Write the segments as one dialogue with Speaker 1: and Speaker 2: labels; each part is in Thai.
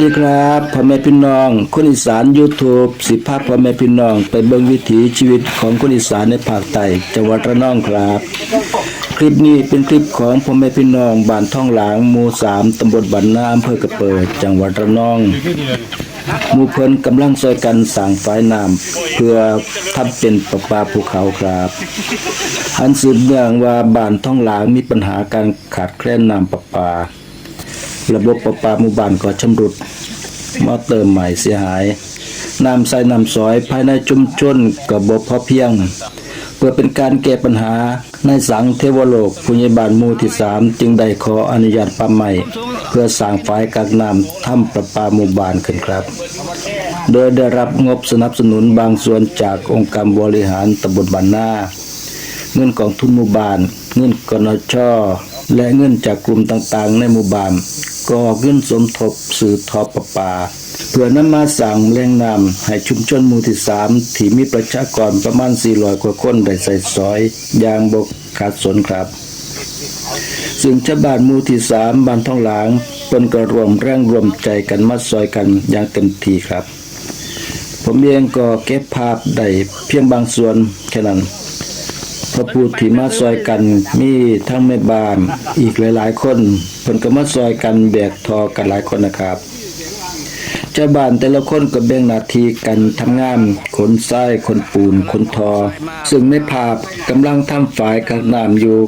Speaker 1: ดีครับพ่อแม่พี่น้อง คนอีสาน YouTube สิภาพพ่อแม่พี่น้อง ไปเบิ่งวิถีชีวิตของคนอีสานในภาคใต้จังหวัดระนองครับ คลิปนี้เป็นคลิปของพ่อแม่พี่น้องบ้านท่องหลางหมู่สามตำบลบันนาอำเภอกระเปิด จังหวัดระนองหมู่เพิ่นกำลังซอยกันสร้างฝายน้ำเพื่อทำเป็นประปาภูเขาครับอันสืบเนื่องว่าบ้านท่องหลางมีปัญหาการขาดแคลนน้ำประปา ระบบประปาหมู่บ้านก็ชำรุดมอเตอร์ใหม่เสียหายน้ำใส่น้ำซอยภายในชุมชนก็บ่พอเพียง เพื่อเป็นการแก้ปัญหาในสังเทวโลกพุญญบาลหมู่ที่สามจึงได้ขออนุญาตป่าใหม่ เพื่อสร้างฝายกักน้ำถ้ำประปาหมู่บ้านขึ้นครับ โดยได้รับงบสนับสนุนบางส่วนจากองค์การบริหารตำบลบ้านนาเงินกองทุนหมู่บ้าน เงินกนชและเงินจากกลุ่มต่างๆ ในหมู่บ้าน ก็ออกเงินสมทบสื่อทอประปา เพื่อนำมาสั่งแหล่งนำให้ชุมชนมูที่สามที่มีประชากรประมาณ 400 กว่าคนได้ใส่ซอย อย่างบกขาดสนครับ ซึ่งชาวบ้านมูที่สามบ้านท่องหลางเปิ้นก็รวมแรงรวมใจกันมาซอยกันอย่างเต็มที่ครับ ผมเองก็เก็บภาพได้เพียงบางส่วนแค่นั้น พระผู้ที่มาซอยกันมีทั้งแม่บ้านอีกหลาย ๆ คนเพิ่นก็มาซอยกันแบกทอกันหลายคนนะครับเจ้าบ้านแต่ละคนก็แบ่งหน้าที่กันทำงานขนทรายขนปูนขนทอ ซึ่งในภาพกำลังทำฝายกักน้ำอยู่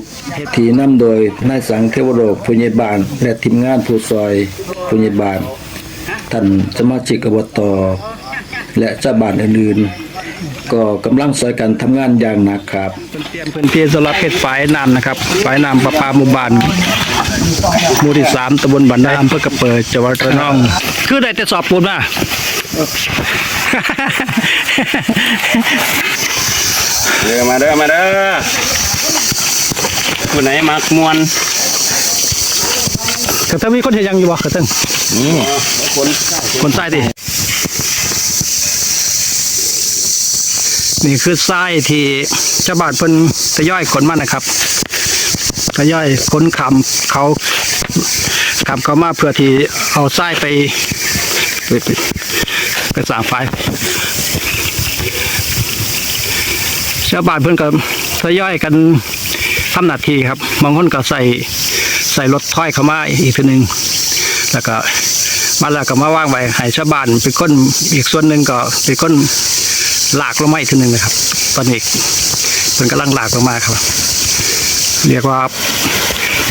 Speaker 1: ที่นำโดยนายสังเทวโรคผู้ใหญ่บ้านและทีมงานผู้ซอยผู้ใหญ่บ้านท่านสมาชิกอบตและชาบ้านอื่นๆ ก็กำลังซอยกันทำงานอย่างหนักครับ
Speaker 2: พื้นที่สำหรับเพชรฝายน้ำนะครับฝายน้ำประปาหมู่บ้านหมู่ที่สามตำบลบันไดอำเภอกระเปิดจังหวัดระนอง คือได้แต่สอบปูนมา
Speaker 3: เด้อมาเด้อมาเด้อผู้ไหนมักมวน
Speaker 2: กระเทิงมีคนเห็นยังอยู่บ่กระเทิง
Speaker 3: นี่คน
Speaker 2: คนใต้ดิ นี่คือทรายที่ชาวบ้านเพิ่นทยอยขนมานะครับทยอยขนขำเขาขำเขามาเพื่อที่เอาทรายไปไปไป ไปสร้างไฟชาวบ้านเพิ่นก็ทยอยกันทำหน้าที่ครับบางคนก็ใส่ใส่รถถ้อยเข้ามาอีกทีหนึ่งแล้วก็มาแล้วก็มาว่างไว้ให้ชาวบ้านเป็นคนอีกส่วนหนึ่งก็เป็นคน ลากลงมาอีกทีหนึ่งนะครับ ตอนนี้เพิ่นกำลังหลากลงมาครับ เรียกว่า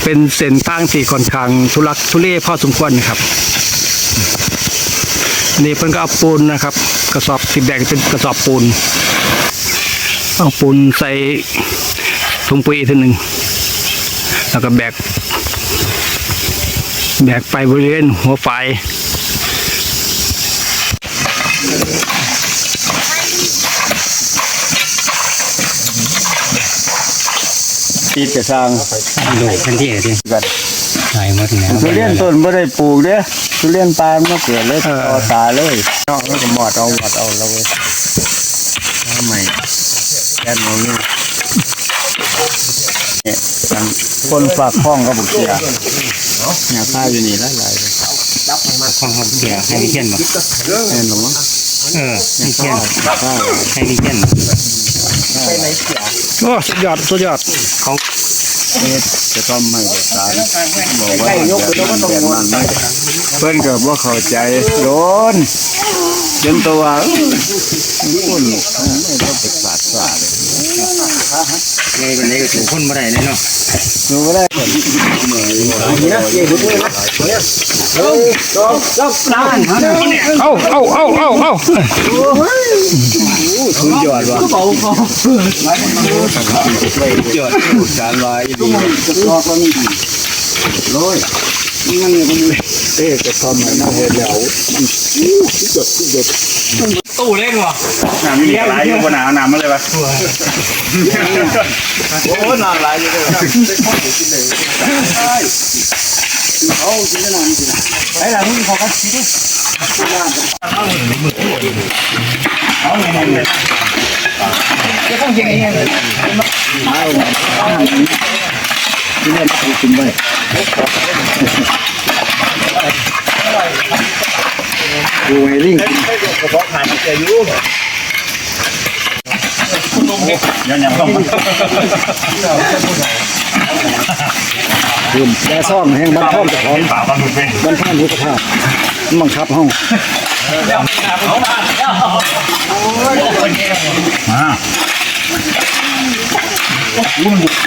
Speaker 2: เป็นเส้นทางที่ค่อนข้างทุลักทุเลพอสมควรนครับ นี่เพิ่นก็เอาปูนนะครับ กระสอบที่แบ่งเป็นกระสอบปูนเอาปูนใส่ถุงปุ๋ยอีกทีหนึ่งแล้วก็แบกแบกไปบริเวณหัวไฟ
Speaker 3: ตีจะสร้าง
Speaker 4: ดูทันทีเลยหายหมดแล้ว
Speaker 3: ทุเรียนต้นบ่ได้ปลูกเด้อทุเรียนปลามันเกิดเลยต่อตาเลยเนาะแล้วก็หมอดเอาหมอดเอาแล้วเว้ยทำไมแค่นี้เนี่ยมันคนฝากข้องก็บุกเสียเนี่ยข้าวอยู่นี่หลายๆเลย
Speaker 4: ของเขาเสียให้วิเชียนบ่
Speaker 3: แน่นอนมั้ง
Speaker 4: เออวิเชียน
Speaker 3: ข้าว
Speaker 4: ให้วิเชียน
Speaker 2: โอ้สุดยอดสุดยอด
Speaker 3: เอ๊ะจะต้องไม่เด็ดขาดบอกว่าอยากเป็นแบบนั้นไหมเพิ่นก็บ่เข้าใจโดนจนตัวคุณไม่ต้องไปสาดสาดเลย
Speaker 4: ในวันนี้ก็ถูกคนบ่ได้เลยเนาะ
Speaker 3: หนูก็ได้เหมือนเหมือนนี่นะยี่ห้อนี้นะเนี่ยเฮ้ยจบจบนาน
Speaker 2: เอาเอาเอาเอาเอา
Speaker 3: สุดยอดว่ะยอดการลายดีรอก็มีร้อยนี่มันเนี่ยมันเอ๊ะจะทำอะไรนะเฮ็ดแล้วจดจด
Speaker 4: ตู้เล่นวะ
Speaker 3: น้ำมีหลายอยู่บนหนาน้ำมาเลยวะโอ้น้ำหลายอยู่เลยเอากินน้ำกินไอ้หลังนี่เขาก็คิดที่นี่มันกินไป ดูไอ้ลิงดื่มแย่ซ่องแห้งบ้านท่อมจะพร้อมบ้านท่อมรู้สภาพบังคับห้องมาอ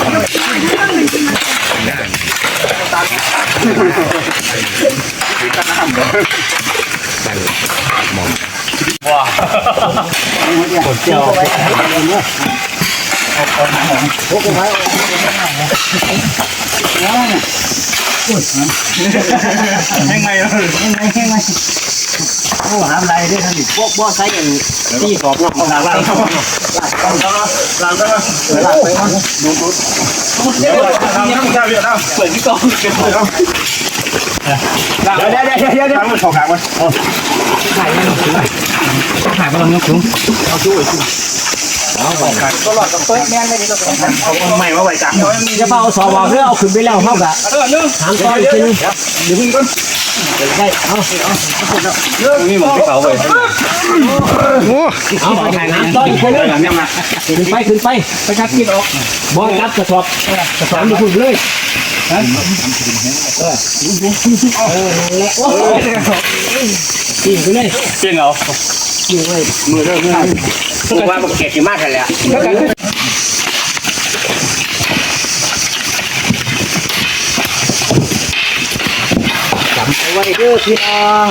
Speaker 3: 哇！我叫，我叫， บังคับห้องจะเป่าสอบเพื่อเอาขึ้นไปแล้วเข้ากับถามตอนกินเดี๋ยวพึ่งก่อน ได้เอา
Speaker 4: นี่มันที่เขาไป
Speaker 2: โอ้
Speaker 3: เอาไปถ่ายน้ำต้อนไปเลยขึ้นไปขึ้นไปไปคัดกินออกบอลกัดกระสอบกระสอบดูคุณเลยกินไปเลย
Speaker 4: เก่งเอา
Speaker 3: กินเลยมือเริ่ม
Speaker 4: พวกว่ามันเก็บกี่มากกันแล้ว
Speaker 3: ไว้เด้อพี่น้อง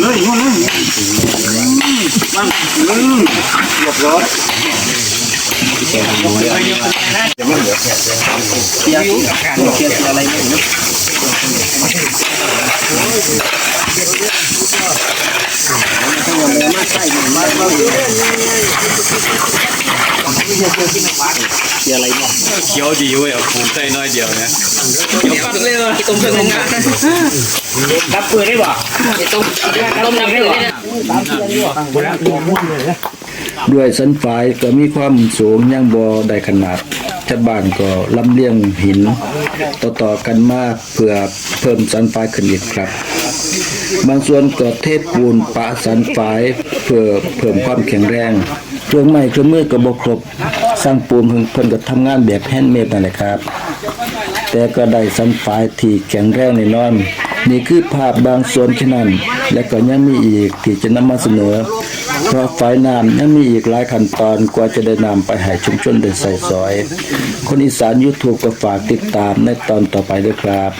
Speaker 2: เล
Speaker 3: ยมันอืมหลบรถเดี๋ยวมันเหลือเลยเสียอะไรเนี่ย เสียอะไรเนี่ย
Speaker 4: เคี้ยวดีเว้ยเอาผมใส่น้อยเดียวนะ
Speaker 3: รับเปิดได้ป่ะ
Speaker 1: ด้วยสันฝายก็มีความสูงยังบ่ได้ขนาดชาวบ้านก็ลำเลียงหิน ต่อๆกันมาเพื่อเพิ่มสันฝายขึ้นอีกครับ บางส่วนก็เทปูนปะสันฝายเพื่อเพิ่มความแข็งแรงเครื่องไม้เครื่องมือก็บ่ครบสร้างปูนเพิ่นเพิ่นก็ทำงานแบบแฮนด์เมดนั่นแหละครับ แต่ก็ได้สันฝายที่แข็งแรงแน่นอนนี่คือภาพบางส่วนแค่นั้น และก็ยังมีอีกที่จะนำมาเสนอ เพราะฝ่ายน้ำยังมีอีกหลายขั้นตอนกว่าจะได้นำไปให้ชุมชนได้ใส่ซอย คนอีสานยูทูบก็ฝากติดตามในตอนต่อไปด้วยครับ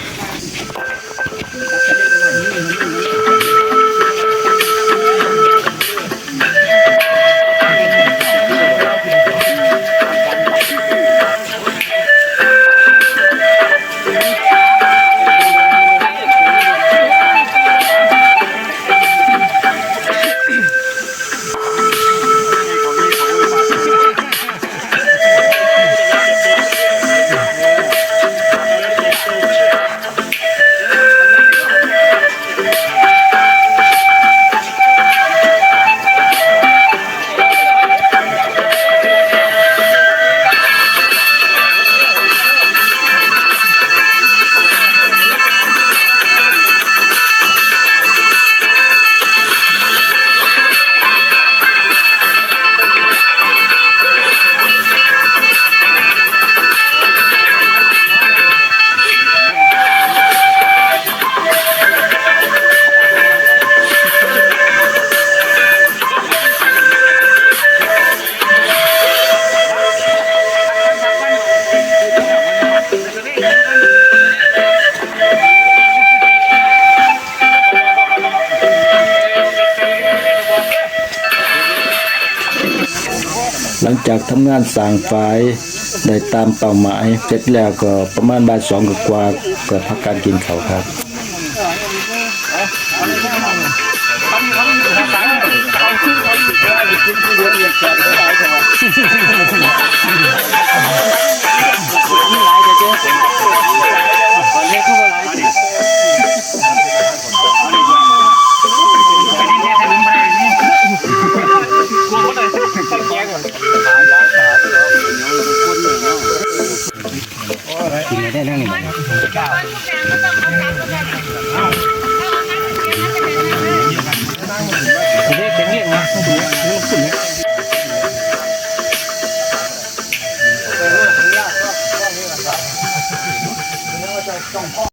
Speaker 1: จากทำงานสร้างไฟยได้ตามเป้าหมาย เสร็จแล้วก็ประมาณบ่ายสองกว่าก็พักการกินเขาครับ ได้
Speaker 3: เรื่
Speaker 4: องนี้ไหมคุณเรียกแข็งเรียกนะ
Speaker 3: คุณเนี่ยคุณเนี่ยต้องพ่อ